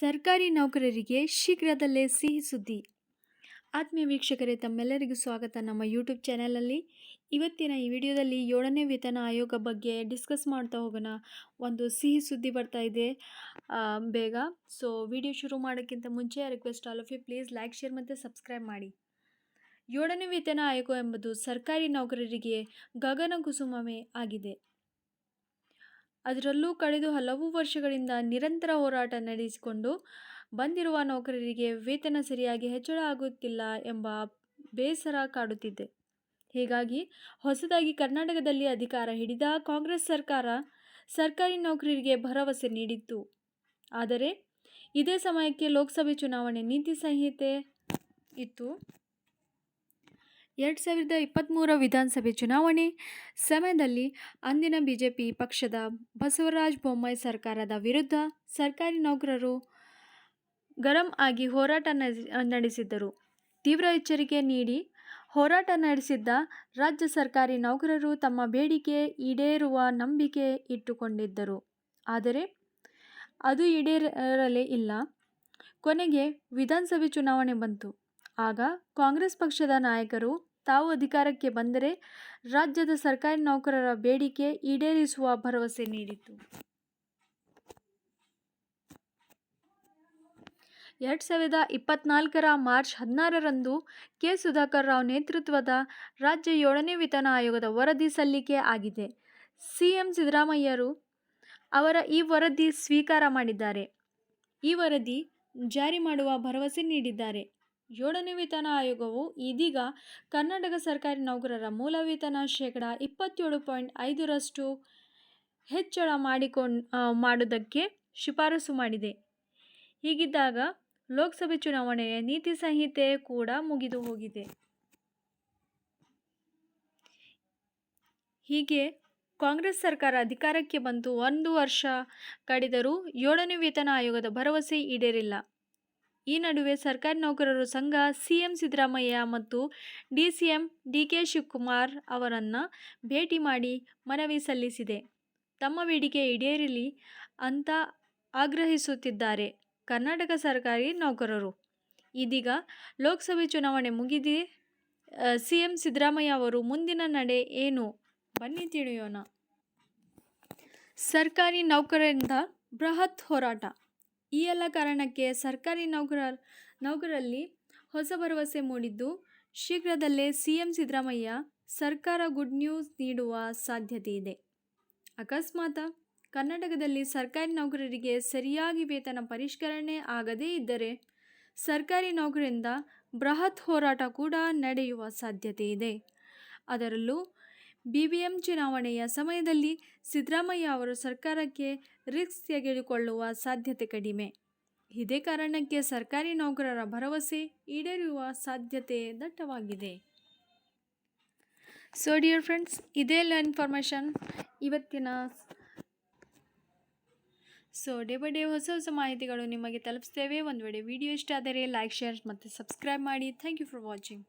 ಸರ್ಕಾರಿ ನೌಕರರಿಗೆ ಶೀಘ್ರದಲ್ಲೇ ಸಿಹಿ ಸುದ್ದಿ. ಆತ್ಮೀಯ ವೀಕ್ಷಕರೇ, ತಮ್ಮೆಲ್ಲರಿಗೂ ಸ್ವಾಗತ. ನಮ್ಮ ಯೂಟ್ಯೂಬ್ ಚಾನಲಲ್ಲಿ ಇವತ್ತಿನ ಈ ವಿಡಿಯೋದಲ್ಲಿ ಏಳನೇ ವೇತನ ಆಯೋಗ ಬಗ್ಗೆ ಡಿಸ್ಕಸ್ ಮಾಡ್ತಾ ಹೋಗೋಣ. ಒಂದು ಸಿಹಿ ಸುದ್ದಿ ಬರ್ತಾ ಇದೆ. ಬೇಗ. ಸೊ, ವಿಡಿಯೋ ಶುರು ಮಾಡೋಕ್ಕಿಂತ ಮುಂಚೆ request all of you please like share ಮತ್ತು ಸಬ್ಸ್ಕ್ರೈಬ್ ಮಾಡಿ. ಏಳನೇ ವೇತನ ಆಯೋಗ ಎಂಬುದು ಸರ್ಕಾರಿ ನೌಕರರಿಗೆ ಗಗನ ಕುಸುಮವೇ ಆಗಿದೆ. ಅದರಲ್ಲೂ ಕಳೆದು ಹಲವು ವರ್ಷಗಳಿಂದ ನಿರಂತರ ಹೋರಾಟ ನಡೆಸಿಕೊಂಡು ಬಂದಿರುವ ನೌಕರರಿಗೆ ವೇತನ ಸರಿಯಾಗಿ ಹೆಚ್ಚಳ ಆಗುತ್ತಿಲ್ಲ ಎಂಬ ಬೇಸರ ಕಾಡುತ್ತಿದೆ. ಹೀಗಾಗಿ ಹೊಸದಾಗಿ ಕರ್ನಾಟಕದಲ್ಲಿ ಅಧಿಕಾರ ಹಿಡಿದ ಕಾಂಗ್ರೆಸ್ ಸರ್ಕಾರ ಸರ್ಕಾರಿ ನೌಕರರಿಗೆ ಭರವಸೆ ನೀಡಿತ್ತು. ಆದರೆ ಇದೇ ಸಮಯಕ್ಕೆ ಲೋಕಸಭೆ ಚುನಾವಣೆ ನೀತಿ ಸಂಹಿತೆ ಇತ್ತು. ಎರಡು ಸಾವಿರದ ಇಪ್ಪತ್ತ್ಮೂರ ವಿಧಾನಸಭೆ ಚುನಾವಣೆ ಸಮಯದಲ್ಲಿ ಅಂದಿನ ಬಿಜೆಪಿ ಪಕ್ಷದ ಬಸವರಾಜ ಬೊಮ್ಮಾಯಿ ಸರ್ಕಾರದ ವಿರುದ್ಧ ಸರ್ಕಾರಿ ನೌಕರರು ಗರಂ ಆಗಿ ಹೋರಾಟ ನಡೆಸಿ- ನಡೆಸಿದ್ದರು. ತೀವ್ರ ಎಚ್ಚರಿಕೆ ನೀಡಿ ಹೋರಾಟ ನಡೆಸಿದ್ದ ರಾಜ್ಯ ಸರ್ಕಾರಿ ನೌಕರರು ತಮ್ಮ ಬೇಡಿಕೆ ಈಡೇರುವ ನಂಬಿಕೆ ಇಟ್ಟುಕೊಂಡಿದ್ದರು. ಆದರೆ ಅದು ಈಡೇರಲೇ ಇಲ್ಲ. ಕೊನೆಗೆ ವಿಧಾನಸಭೆ ಚುನಾವಣೆ ಬಂತು. ಆಗ ಕಾಂಗ್ರೆಸ್ ಪಕ್ಷದ ನಾಯಕರು ತಾವು ಅಧಿಕಾರಕ್ಕೆ ಬಂದರೆ ರಾಜ್ಯದ ಸರ್ಕಾರಿ ನೌಕರರ ಬೇಡಿಕೆ ಈಡೇರಿಸುವ ಭರವಸೆ ನೀಡಿತು. ಎರಡು ಸಾವಿರದ ಇಪ್ಪತ್ನಾಲ್ಕರ ಮಾರ್ಚ್ ಹದಿನಾರರಂದು ಕೆ. ಸುಧಾಕರ್ ರಾವ್ ನೇತೃತ್ವದ ರಾಜ್ಯ ಏಳನೇ ವೇತನ ಆಯೋಗದ ವರದಿ ಸಲ್ಲಿಕೆ ಆಗಿದೆ. ಸಿಎಂ ಸಿದ್ದರಾಮಯ್ಯರು ಅವರ ಈ ವರದಿ ಸ್ವೀಕಾರ ಮಾಡಿದ್ದಾರೆ. ಈ ವರದಿ ಜಾರಿ ಮಾಡುವ ಭರವಸೆ ನೀಡಿದ್ದಾರೆ. ಏಳನೇ ವೇತನ ಆಯೋಗವು ಇದೀಗ ಕರ್ನಾಟಕ ಸರ್ಕಾರಿ ನೌಕರರ ಮೂಲ ವೇತನ ಶೇಕಡ ಇಪ್ಪತ್ತೇಳು ಪಾಯಿಂಟ್ ಐದರಷ್ಟು ಹೆಚ್ಚಳ ಮಾಡಿಕೊಂಡು ಮಾಡುವುದಕ್ಕೆ ಶಿಫಾರಸು ಮಾಡಿದೆ. ಹೀಗಿದ್ದಾಗ ಲೋಕಸಭೆ ಚುನಾವಣೆಯ ನೀತಿ ಸಂಹಿತೆ ಕೂಡ ಮುಗಿದು ಹೋಗಿದೆ. ಹೀಗೆ ಕಾಂಗ್ರೆಸ್ ಸರ್ಕಾರ ಅಧಿಕಾರಕ್ಕೆ ಬಂತು ಒಂದು ವರ್ಷ ಕಳೆದರೂ ಏಳನೇ ವೇತನ ಆಯೋಗದ ಭರವಸೆ ಈಡೇರಿಲ್ಲ. ಈ ನಡುವೆ ಸರ್ಕಾರಿ ನೌಕರರು ಸಂಘ, ಸಿಎಂ ಸಿದ್ದರಾಮಯ್ಯ ಮತ್ತು ಡಿಸಿಎಂ ಡಿಕೆ ಶಿವಕುಮಾರ್ ಅವರನ್ನು ಭೇಟಿ ಮಾಡಿ ಮನವಿ ಸಲ್ಲಿಸಿದೆ. ತಮ್ಮ ಬೇಡಿಕೆ ಈಡೇರಲಿ ಅಂತ ಆಗ್ರಹಿಸುತ್ತಿದ್ದಾರೆ ಕರ್ನಾಟಕ ಸರ್ಕಾರಿ ನೌಕರರು. ಇದೀಗ ಲೋಕಸಭೆ ಚುನಾವಣೆ ಮುಗಿದಿ ಸಿಎಂ ಸಿದ್ದರಾಮಯ್ಯ ಅವರು ಮುಂದಿನ ನಡೆ ಏನು? ಬನ್ನಿ ತಿಳಿಯೋಣ. ಸರ್ಕಾರಿ ನೌಕರರಿಂದ ಬೃಹತ್ ಹೋರಾಟ. ಈ ಎಲ್ಲ ಕಾರಣಕ್ಕೆ ಸರ್ಕಾರಿ ನೌಕರ ನೌಕರಲ್ಲಿ ಹೊಸ ಭರವಸೆ ಮೂಡಿದ್ದು, ಶೀಘ್ರದಲ್ಲೇ ಸಿ ಎಂ ಸಿದ್ದರಾಮಯ್ಯ ಸರ್ಕಾರ ಗುಡ್ ನ್ಯೂಸ್ ನೀಡುವ ಸಾಧ್ಯತೆ ಇದೆ. ಅಕಸ್ಮಾತ್ ಕರ್ನಾಟಕದಲ್ಲಿ ಸರ್ಕಾರಿ ನೌಕರರಿಗೆ ಸರಿಯಾಗಿ ವೇತನ ಪರಿಷ್ಕರಣೆ ಆಗದೇ ಇದ್ದರೆ ಸರ್ಕಾರಿ ನೌಕರರಿಂದ ಬೃಹತ್ ಹೋರಾಟ ಕೂಡ ನಡೆಯುವ ಸಾಧ್ಯತೆ ಇದೆ. ಅದರಲ್ಲೂ ಬಿ ಬಿ ಎಂ ಚುನಾವಣೆಯ ಸಮಯದಲ್ಲಿ ಸಿದ್ದರಾಮಯ್ಯ ಅವರು ಸರ್ಕಾರಕ್ಕೆ ರಿಸ್ಕ್ ತೆಗೆದುಕೊಳ್ಳುವ ಸಾಧ್ಯತೆ ಕಡಿಮೆ. ಇದೇ ಕಾರಣಕ್ಕೆ ಸರ್ಕಾರಿ ನೌಕರರ ಭರವಸೆ ಈಡೇರುವ ಸಾಧ್ಯತೆ ದಟ್ಟವಾಗಿದೆ. ಸೊ ಡಿಯರ್ ಫ್ರೆಂಡ್ಸ್ ಇದೇ ಎಲ್ಲ ಇನ್ಫಾರ್ಮೇಷನ್ ಇವತ್ತಿನ ಸೊ ಡೇ ಬೈ ಡೇ ಹೊಸ ಹೊಸ ಮಾಹಿತಿಗಳು ನಿಮಗೆ ತಲುಪಿಸ್ತೇವೆ. ಒಂದು ವೇಳೆ ವಿಡಿಯೋ ಇಷ್ಟ ಆದರೆ ಲೈಕ್ ಶೇರ್ ಮತ್ತು ಸಬ್ಸ್ಕ್ರೈಬ್ ಮಾಡಿ. Thank you for watching